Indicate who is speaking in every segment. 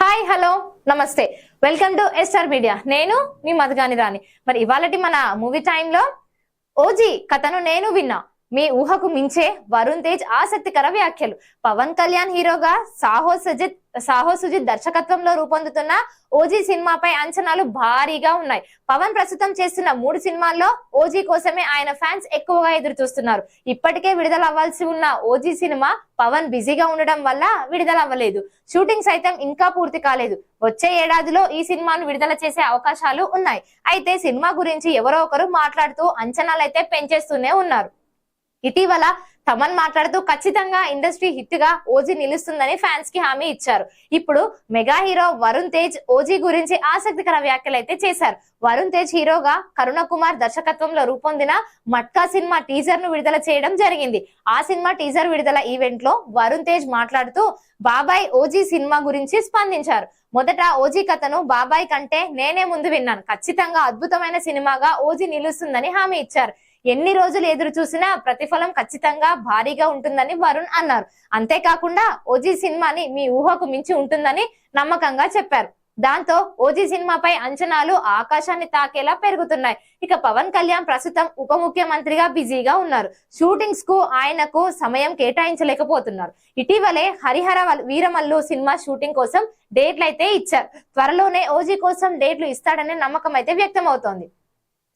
Speaker 1: Hi hello నమస్తే. Welcome to SR media. నేను మీ మధుగాని రాణి. మరి ఇవాళటి మన మూవీ టైంలో ఓజీ కథను నేను విన్నా. మీ ఊహకు మించే వరుణ్ తేజ్ ఆసక్తికర వ్యాఖ్యలు. పవన్ కళ్యాణ్ హీరోగా సాహో సుజిత్ సాహో సుజిత్ దర్శకత్వంలో రూపొందుతున్న ఓజీ సినిమాపై అంచనాలు భారీగా ఉన్నాయి. పవన్ ప్రస్తుతం చేస్తున్న మూడు సినిమాల్లో ఓజీ కోసమే ఆయన ఫ్యాన్స్ ఎక్కువగా ఎదురు చూస్తున్నారు ఇప్పటికే విడుదల అవ్వాల్సి ఉన్న ఓజీ సినిమా పవన్ బిజీగా ఉండడం వల్ల విడుదల అవ్వలేదు షూటింగ్ సైతం ఇంకా పూర్తి కాలేదు. వచ్చే ఏడాదిలో ఈ సినిమాను విడుదల చేసే అవకాశాలు ఉన్నాయి. అయితే సినిమా గురించి ఎవరో ఒకరు మాట్లాడుతూ అంచనాలు అయితే పెంచేస్తూనే ఉన్నారు. ఇటీవల తమన్ మాట్లాడుతూ ఖచ్చితంగా ఇండస్ట్రీ హిట్గా ఓజీ నిలుస్తుందని ఫ్యాన్స్కి హామీ ఇచ్చారు. ఇప్పుడు mega hero Varun Tej OG గురించి ఆసక్తికర వ్యాఖ్యలు అయితే చేశారు. వరుణ్ తేజ్ హీరోగా కరుణ కుమార్ దర్శకత్వంలో రూపొందిన మట్కా సినిమా టీజర్ను విడుదల చేయడం జరిగింది. ఆ సినిమా టీజర్ విడుదల ఈవెంట్లో వరుణ్ తేజ్ మాట్లాడుతూ బాబాయ్ ఓజీ సినిమా గురించి స్పందించారు. మొదట ఓజీ కథను బాబాయ్ కంటే నేనే ముందు విన్నాను. ఖచ్చితంగా అద్భుతమైన సినిమాగా ఓజీ నిలుస్తుందని హామీ ఇచ్చారు. ఎన్ని రోజులు ఎదురు చూసినా ప్రతిఫలం ఖచ్చితంగా భారీగా ఉంటుందని వరుణ్ అన్నారు. అంతేకాకుండా ఓజీ సినిమాని మీ ఊహకు మించి ఉంటుందని నమ్మకంగా చెప్పారు. దాంతో ఓజీ సినిమాపై అంచనాలు ఆకాశాన్ని తాకేలా పెరుగుతున్నాయి. ఇక పవన్ కళ్యాణ్ ప్రస్తుతం ఉప ముఖ్యమంత్రిగా బిజీగా ఉన్నారు. షూటింగ్స్కు ఆయనకు సమయం కేటాయించలేకపోతున్నారు. ఇటీవలే హరిహర వీరమల్లు సినిమా షూటింగ్ కోసం డేట్లు అయితే ఇచ్చారు. త్వరలోనే ఓజీ కోసం డేట్లు ఇస్తాడనే నమ్మకం అయితే వ్యక్తమవుతోంది.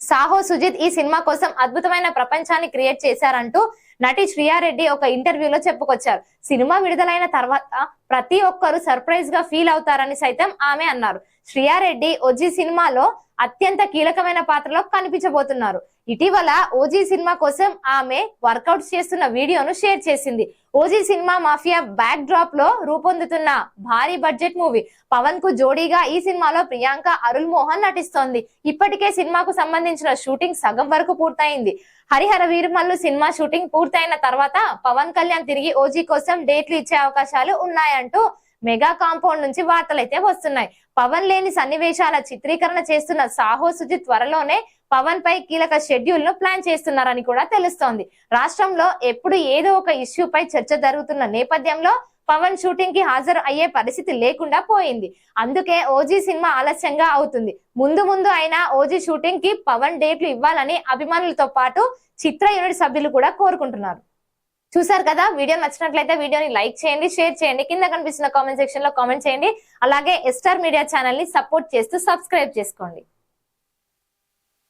Speaker 1: సాహో సుజిత్ ఈ సినిమా కోసం అద్భుతమైన ప్రపంచాన్ని క్రియేట్ చేశారంటూ నటి శ్రియారెడ్డి ఒక ఇంటర్వ్యూలో చెప్పుకొచ్చారు. సినిమా విడుదలైన తర్వాత ప్రతి ఒక్కరు సర్ప్రైజ్గా ఫీల్ అవుతారని సైతం ఆమె అన్నారు. శ్రియారెడ్డి ఓజీ సినిమాలో అత్యంత కీలకమైన పాత్రలో కనిపించబోతున్నారు. ఇటీవల ఓజీ సినిమా కోసం ఆమె వర్కౌట్స్ చేస్తున్న వీడియోను షేర్ చేసింది. ఓజీ సినిమా మాఫియా బ్యాక్ డ్రాప్లో రూపొందుతున్న భారీ బడ్జెట్ మూవీ పవన్కు జోడీగా ఈ సినిమాలో ప్రియాంక అరుల్ మోహన్ నటిస్తోంది. ఇప్పటికే సినిమాకు సంబంధించిన షూటింగ్ సగం వరకు పూర్తయింది. హరిహర వీరమల్లు సినిమా షూటింగ్ పూర్తయిన తర్వాత పవన్ కళ్యాణ్ తిరిగి ఓజీ కోసం డేట్లు ఇచ్చే అవకాశాలు ఉన్నాయంటూ మెగా కాంపౌండ్ నుంచి వార్తలైతే వస్తున్నాయి. పవన్ లేని సన్నివేశాల చిత్రీకరణ చేస్తున్న సాహో సుజిత్ త్వరలోనే పవన్ పై కీలక షెడ్యూల్ను ప్లాన్ చేస్తున్నారని కూడా తెలుస్తోంది. రాష్ట్రంలో ఎప్పుడు ఏదో ఒక ఇష్యూపై చర్చ జరుగుతున్న నేపథ్యంలో పవన్ షూటింగ్కి హాజరు అయ్యే పరిస్థితి లేకుండా పోయింది. అందుకే ఓజీ సినిమా ఆలస్యంగా అవుతుంది. ముందు ముందు అయినా ఓజీ షూటింగ్కి పవన్ డేట్లు ఇవ్వాలని అభిమానులతో పాటు చిత్ర యూనిట్ సభ్యులు కూడా కోరుకుంటున్నారు. చూసారు కదా? వీడియో నచ్చినట్లయితే వీడియోని లైక్ చేయండి షేర్ చేయండి. కింద కనిపిస్తున్న కామెంట్ సెక్షన్లో కామెంట్ చేయండి. అలాగే ఎస్టార్ మీడియా ఛానల్ని సపోర్ట్ చేస్తూ సబ్స్క్రైబ్ చేసుకోండి.